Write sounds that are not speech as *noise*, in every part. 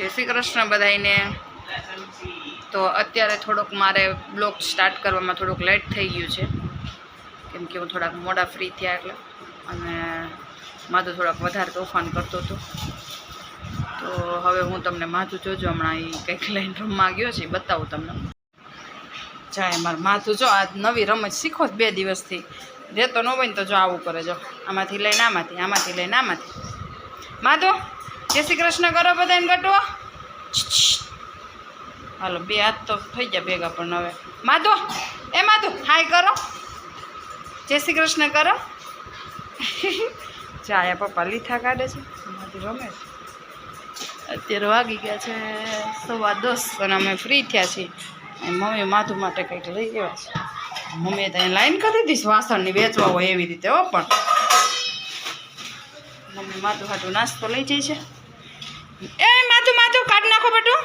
જય શ્રી કૃષ્ણ બધાઈને તો અત્યારે થોડોક મારે બ્લોગ સ્ટાર્ટ કરવામાં થોડુંક લેટ થઈ ગયું છે. કેમ કે હું થોડાક મોડા ફ્રી થયા એટલે. અને માધું થોડાક વધારે તોફાન કરતો હતો. તો હવે હું તમને માથું જોજો, હમણાં એ કંઈક લઈને રમવા ગયો છે બતાવું તમને. જાય મારું માથું, જો આ નવી રમત શીખો બે દિવસથી. રહેતો ન હોય ને તો જો આવું કરે, જો. આમાંથી લઈને આમાંથી આમાંથી લઈને આમાંથી. માધુ? જય શ્રી કૃષ્ણ કરો બધાને ગટવો. હાલો, બે હાથ તો થઈ ગયા ભેગા પણ હવે. માધુ, એ માધુ, હાય કરો. જય શ્રી કૃષ્ણ કરો. *laughs* ચાયા પપ્પા લીથા કાઢે છે. એમાંથી રમે છે. અત્યારે વાગી ગયા છે સવા દસ અને અમે ફ્રી થયા છીએ. મમ્મી માધુ માટે કંઈક લઈ ગયા છે. મમ્મીએ ત્યાં લાઈન કરી દીધી વાસણની વેચવા હોય એવી રીતે, હો પણ. મમ્મી માથું હાટું નાસ્તો લઈ જાય છે. એ માથું માથું, કાઢ નાખો બટું.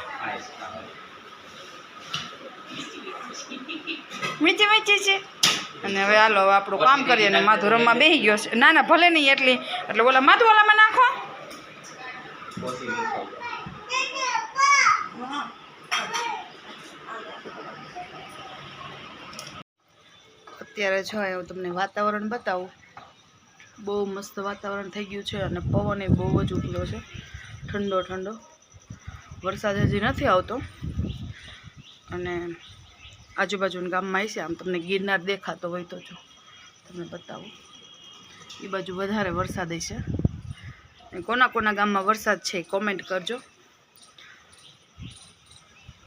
મીચી મીચી છે. અને હવે હાલો આપણું કામ કરીએ ને માથું રમવા બેસી ગયો છે. ના ના, ભલે નહીં એટલી. એટલે ઓલા માથું ઓલામાં નાખો. અત્યારે જો હું તમને વાતાવરણ બતાવું. બહુ મસ્ત વાતાવરણ થઈ ગયું છે અને પવન એ બહુ જ ઉકળ્યો છે. ઠંડો ઠંડો. વરસાદ હજી નથી આવતો. અને આજુબાજુના ગામમાં આવી છે. આમ તમને ગિરનાર દેખાતો હોય તો જો, તમને બતાવું. એ બાજુ વધારે વરસાદ છે. કોના કોના ગામમાં વરસાદ છે કોમેન્ટ કરજો.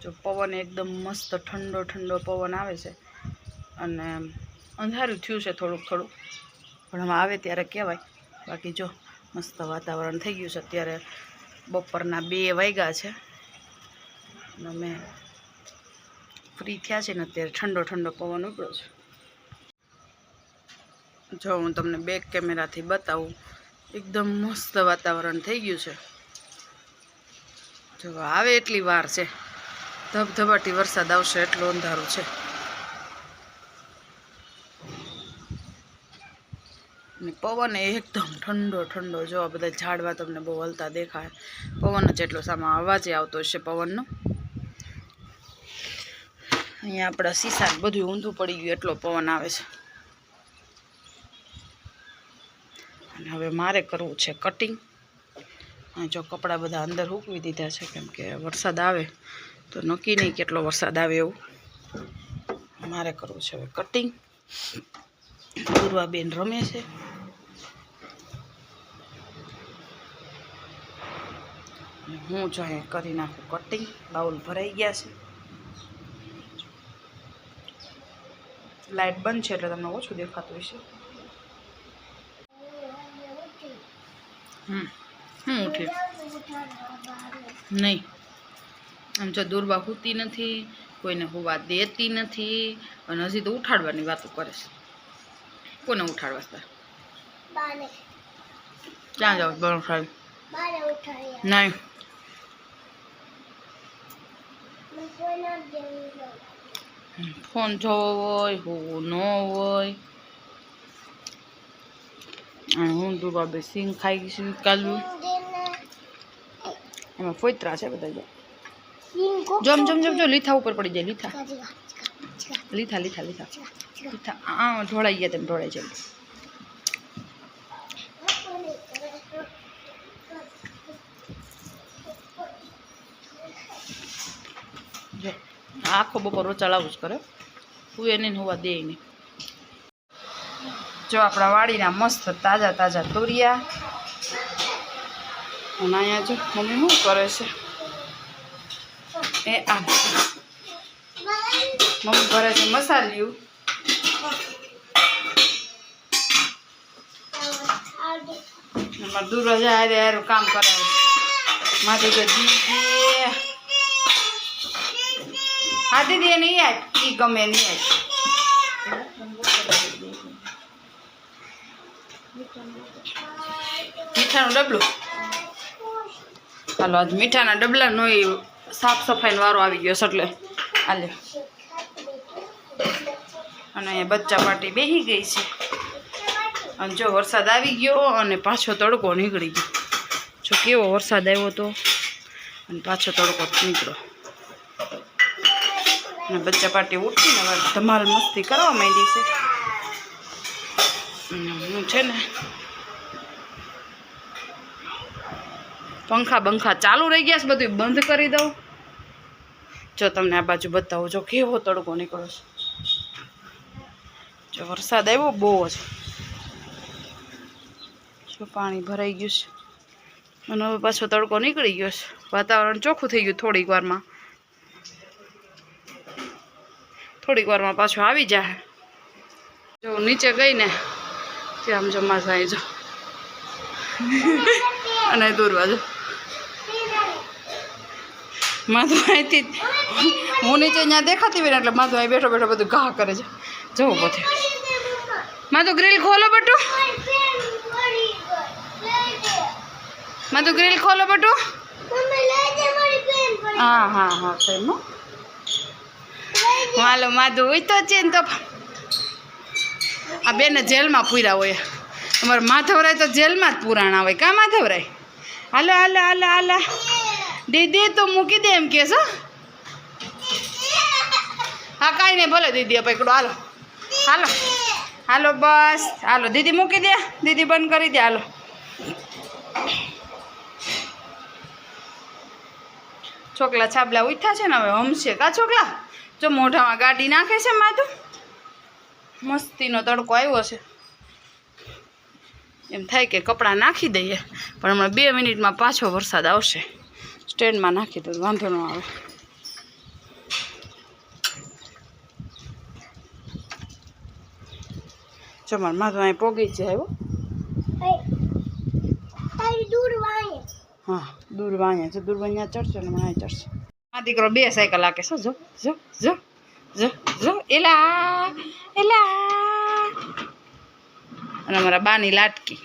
જો પવન એકદમ મસ્ત ઠંડો ઠંડો પવન આવે છે. અને અંધારું થયું છે થોડુંક થોડુંક. પણ હવે આવે ત્યારે કહેવાય. બાકી જો, મસ્ત વાતાવરણ થઈ ગયું છે અત્યારે. બપોરના બે વાગ્યા છે. અમે ફ્રી થયા છે ને અત્યારે ઠંડો ઠંડો પવન ઉપડ્યો છે. જો હું તમને બેક કેમેરાથી બતાવું, એકદમ મસ્ત વાતાવરણ થઈ ગયું છે. જો આવે એટલી વાર છે. ધબધબાટી વરસાદ આવશે એટલું અંધારું છે. ને પવન એકદમ ઠંડો ઠંડો. જો બધા ઝાડવા તમને બહુ હલતા દેખાય. પવન જ એટલો સામા અવાજે આવતો હશે પવનનો. અહીંયા આપણા સીસા બધું ઊંધું પડી ગયું, એટલો પવન આવે છે. અને હવે મારે કરવું છે કટિંગ અને જો કપડાં બધા અંદર હૂકવી દીધા છે, કેમ કે વરસાદ આવે, તો નક્કી નહીં કેટલો વરસાદ આવે એવું. મારે કરવું છે હવે કટિંગ પૂર્વાબેન રમે છે. હું જો અહીંયા કરી નાખું કટિંગ બાઉલ ભરાઈ ગયા છે. લાઇટ બંધ છે એટલે તમને ઓછું દેખાતું હશે. હમ હું ઉઠી નહીં. આમ જો દુર્વા હોતી નથી કોઈને હોવા દેતી નથી અને હજી તો ઉઠાડવાની વાતો કરે છે. કોને ઉઠાડવા ક્યાં જાવ બરફ સાહેબ નહીં. ફોન જોવો હોય, હોવો ન હોય. હું તું બાબે સિંગ ખાઈ ગઈ છું કાલું એમાં ફોતરા છે બધા જમ જમ જમ, જો, લીથા ઉપર પડી જાય, લીથા. લીથા લીથા લીથા. લીથા આ, ઢોળાઈ ગયા તેમ ઢોળાઈ જાય. આખો બપોર ચલાવું જ કરે. હું એને હોવા દે નહીં જો આપણા વાડીના મસ્ત તાજા તાજા તોરિયા. અને અહીંયા જો મમ્મી શું કરે છે? એ આ. મમ્મી ભરે છે મસાલ્યું. દૂર હારું કામ કરાવે માથે તો દીદી હા દીદી એ નહીં એ ગમે નહીં આપ મીઠાનું ડબલું? હાલો, આજ મીઠાના ડબલાનો એ સાફ સફાઈનો વારો આવી ગયો છે, એટલે હાલે. અને અહીંયા બચ્ચા પાટી બેસી ગઈ છે. અને જો વરસાદ આવી ગયો અને પાછો તડકો નીકળી ગયો. જો કેવો વરસાદ આવ્યો તો, અને પાછો તડકો નીકળો અને બચ્ચા પાટી ઉઠીને હવે ધમાલ મસ્તી કરવા માંડી છે. હું છે ને પંખા બંખા ચાલુ રહી ગયા છે બધું બંધ કરી દઉં. જો તમને આ બાજુ બતાવું, જો કેવો તડકો નીકળ્યો છે. જો વરસાદ આવ્યો બહુ જ. જો પાણી ભરાઈ ગયું છે. અને હવે પાછો તડકો નીકળી ગયો છે. વાતાવરણ ચોખ્ખું થઈ ગયું થોડીક વારમાં. થોડીક વારમાં પાછો આવી જાય જો નીચે ગઈ ને ત્યાં જમા થાય જો. અને દૂર બાજુ માધુ અહીંથી હું નીચે ત્યાં દેખાતી હોય ને એટલે માધુ અહીં બેઠો બેઠો બધું ઘા કરે છે. જવું બધું માધુ ગ્રીલ ખોલો બટુ. માધુ ગ્રીલ ખોલો બટુ. હા હા હા ફેમ. હાલો માધુ હોય તો છે ને તો. આ બેને જેલમાં પૂર્યા હોય. અમારે માધવરાય તો જેલમાં જ પુરાણા હોય. કા માધવરાય? હાલો હાલો હાલો હાલો. દીદી, તો મૂકી દે એમ કે છો? હા, કાંઈ નહીં, ભલે દીદી પકડો. હાલો હાલો હાલો, બસ. હાલો, દીદી મૂકી દે. દીદી બંધ કરી દે. હાલો. છોકલા છાબલા ઉઠ્યા છે ને હવે? હમશે. કા છોકલા? જો મોઢામાં ગાડી નાખે છે માથું મસ્તીનો તડકો આવ્યો છે. એમ થાય કે કપડાં નાખી દઈએ પણ હમણાં બે મિનિટમાં પાછો વરસાદ આવશે. સ્ટેન્ડમાં નાખી દો વાંધો ન આવે. જો મારે માધું અહીં પોગી જ આવ્યો? હા દૂર વાંચે છે દૂર વાંચે ચડશે ને વાઅહીંયા ચડશે. આ દીકરો બે સાયકલ હાકે છે જો જો જો જો જો, એલા એલા. અને અમારા બાની લાટકી.